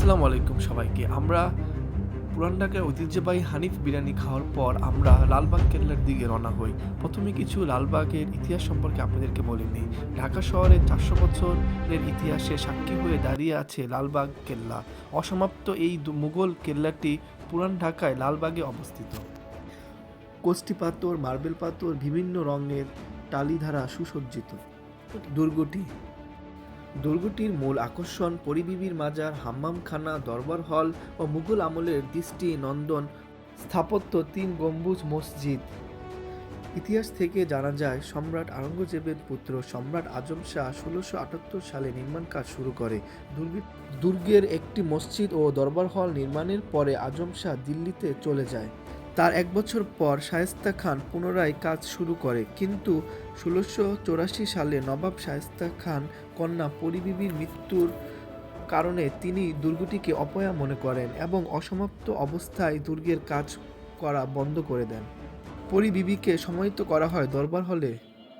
আসসালামু আলাইকুম সবাইকে। আমরা পুরান ঢাকার ঐতিহ্যবাহী হানিফ বিরিয়ানি খাওয়ার পর আমরা লালবাগ কেল্লার দিকে রওনা হই। প্রথমে কিছু লালবাগের ইতিহাস সম্পর্কে আপনাদেরকে বলে নিই। ঢাকা শহরে চারশো বছরের ইতিহাসে সাক্ষী হয়ে দাঁড়িয়ে আছে লালবাগ কেল্লা। অসমাপ্ত এই মুঘল কেল্লাটি পুরান ঢাকায় লালবাগে অবস্থিত। কোষ্টি পাথর, মার্বেল পাথর, বিভিন্ন রঙের টালি দ্বারা সুসজ্জিত। দুর্গটি দুর্গটির মূল আকর্ষণ পরিবিবির মাজার, হাম্মামখানা, দরবার হল ও মুঘল আমলের দৃষ্টি, নন্দন, স্থাপত্য, তিন গম্বুজ মসজিদ। ইতিহাস থেকে জানা যায়, সম্রাট আওরঙ্গজেবের পুত্র সম্রাট আজম শাহ ষোলোশো আটাত্তর সালে নির্মাণ কাজ শুরু করে। দুর্গে- দুর্গের একটি মসজিদ ও দরবার হল নির্মাণের পরে আজম শাহ দিল্লিতে চলে যায়। তার এক বছর পর শায়েস্তা খান পুনরায় কাজ শুরু করে। কিন্তু ষোলোশো চৌরাশি সালে নবাব শায়েস্তা খান কন্যা পরিবিবির মৃত্যুর কারণে তিনি দুর্গটিকে অপয়া মনে করেন এবং অসমাপ্ত অবস্থায় দুর্গের কাজ করা বন্ধ করে দেন। পরিবিবিকে সমাহিত করা হয় দরবার হলে।